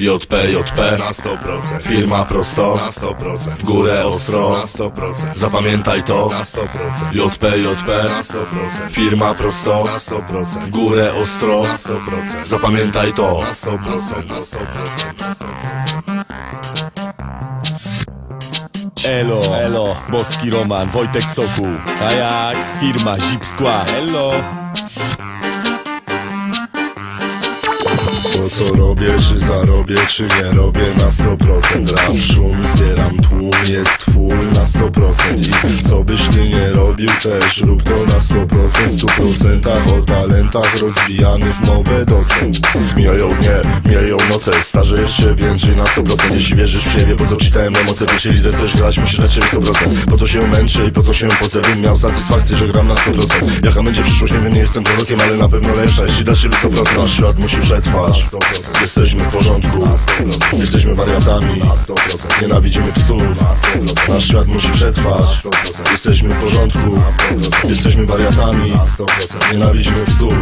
JP, JP na 100% Firma prosto na 100% W górę ostro na 100% Zapamiętaj to. Na 100% JP, JP na 100% Firma prosto na 100% W górę ostro na 100% Zapamiętaj to. Na 100% na 100% Elo, elo, boski Roman, Wojtek Sokół. A jak firma Zip Skła, elo Co robię, czy zarobię, czy nie robię. Na 100% Rap szum, zbieram tłum, jest full na 100% robił też, rób to na 100% W 100% o talentach rozwijanych mowę docent. Mijają dnie, mijają noce, starzejesz się więcej na 100% Jeśli wierzysz w siebie, po co czytałem na moce Wiesz, Lizę też grać, musisz na ciebie 100% Po to się męczę i po to się pocę, bym miał satysfakcję, że gram na 100% Jaka będzie przyszłość, nie wiem, nie jestem prorokiem, ale na pewno lepsza Jeśli dasz siebie 100%, nasz świat musi przetrwać. Jesteśmy w porządku, jesteśmy wariatami. Nienawidzimy psów, nasz świat musi przetrwać. Jesteśmy w porządku, jesteśmy wariatami. Nienawidzimy psów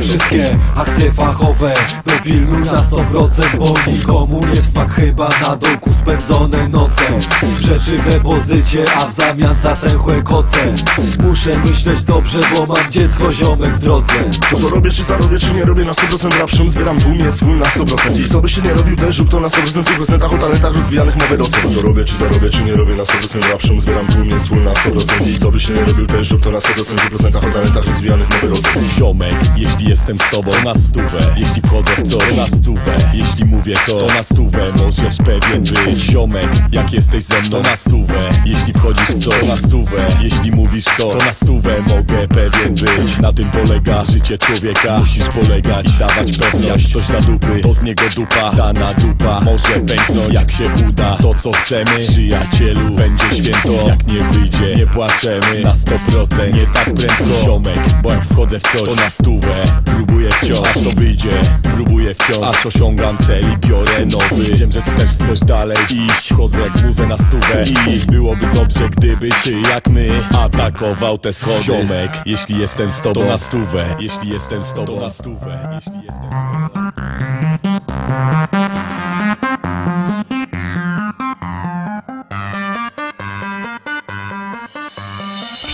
Wszystkie akcje fachowe dopilnuj na 100% Bo nikomu nie smak. Chyba na dołku spędzone noce. Rzeczy w depozycie, a w zamian za tęchłe koce. Muszę myśleć dobrze, bo mam dziecko ziomek w drodze. To co robię, czy zarobię, czy nie robię na 100% rap szum Zbieram. Tłum, jest full na 100% I co byś ty nie robił, też rób to na 100% W 100% o talentach rozwijanych mowy docen. To co robię, czy zarobię, czy nie robię na 100% rap szum Zbieram. Tłum, jest full na 100% I co byś ty nie robił, też rób to na 100% W 100% o talentach rozwijanych mowy docen Ziomek, jeśli jestem z tobą na stówę Jeśli wchodzę w coś na stówę Jeśli mówię to, to na stówę Możesz pewien być Ziomek, jak jesteś ze mną na stówę Jeśli wchodzisz w coś na stówę Jeśli mówisz to, to na stówę Mogę pewien być. Na tym polega życie człowieka Musisz polegać dawać pewność. Coś dla dupy, to z niego dupa Dana dupa, może pęknąć jak się uda. To co chcemy, przyjacielu Będzie święto, jak nie wyjdzie Nie płaczemy. Na 100% Nie tak prędko, ziomek Bo jak wchodzę w coś, to na stówę Próbuję wciąż, aż to wyjdzie Próbuję wciąż, aż osiągam cel I biorę nowy. Wiem, że ty też chcesz dalej iść. Wchodzę jak muzę na stówę. I byłoby dobrze, gdybyś ty jak my Atakował te schody. Ziomek, jeśli jestem z tobą to na stówę. Jeśli jestem z tobą to na stówę. Jeśli jestem z tobą na stówę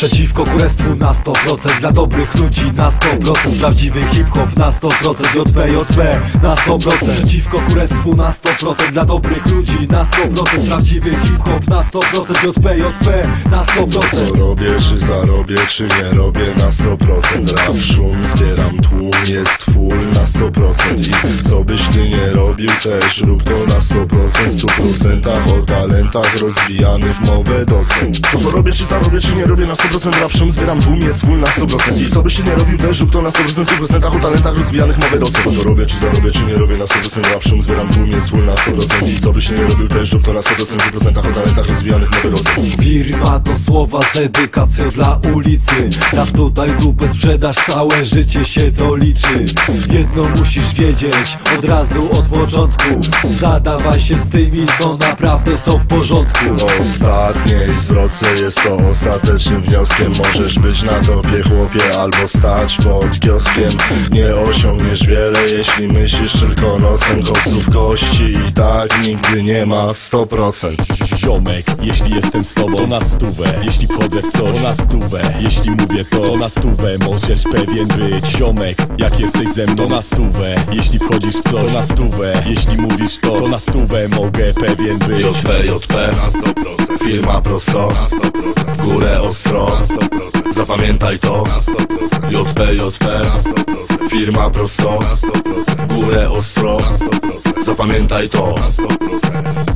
Przeciwko kurestwu na 100% Dla dobrych ludzi na 100% Prawdziwy hip-hop na 100% JPJP na 100% Przeciwko kurestwu na 100% Dla dobrych ludzi na 100% Prawdziwy hip-hop na 100% JPJP na 100% Co robię, czy zarobię, czy nie robię na 100% Rap szum, zbieram tłum, jest full na 100% I co byś ty nie robił, też rób to na 100% W 100% o talentach rozwijanych mowę docent. To co robię, czy zarobię, czy nie robię na 100% Rap szum, zbieram tłum, jest full na 100% I co byś ty nie robił, też rób to na 100% W 100% o talentach rozwijanych mowę docent. To co robię, czy zarobię, czy nie robię na 100% Rap szum, zbieram tłum, jest full na 100% I co byś ty nie robił, też rób to na 100% W 100% o talentach rozwijanych mowę docent. Firma to słowa z dedykacją dla ulicy. Raz tutaj dupę sprzedaż, całe życie się to liczy. Jedno musisz wiedzieć, od razu od początku. Zadawaj się z tymi, co naprawdę są w porządku. Ostatniej zwrotce jest to ostatecznym wnioskiem. Możesz być na topie chłopie albo stać pod kioskiem. Nie osiągniesz wiele jeśli myślisz tylko nosem Kopców kości. I tak nigdy nie ma 100% Ziomek, jeśli jestem z tobą to na stówę Jeśli wchodzę w coś to na stówę Jeśli mówię to, to na stówę Możesz pewien być. Ziomek, jak jesteś ze mną to na stówę Jeśli wchodzisz w coś to na stówę. Jeśli mówisz to, to na stówę. Mogę pewien być. JP, JP na 100% Firma prosto. Na 100% W górę ostro. Na 100% Zapamiętaj to. Na 100% JP, JP na 100% Firma prosto. Na 100% W górę ostro. Na 100% Zapamiętaj to. Na 100%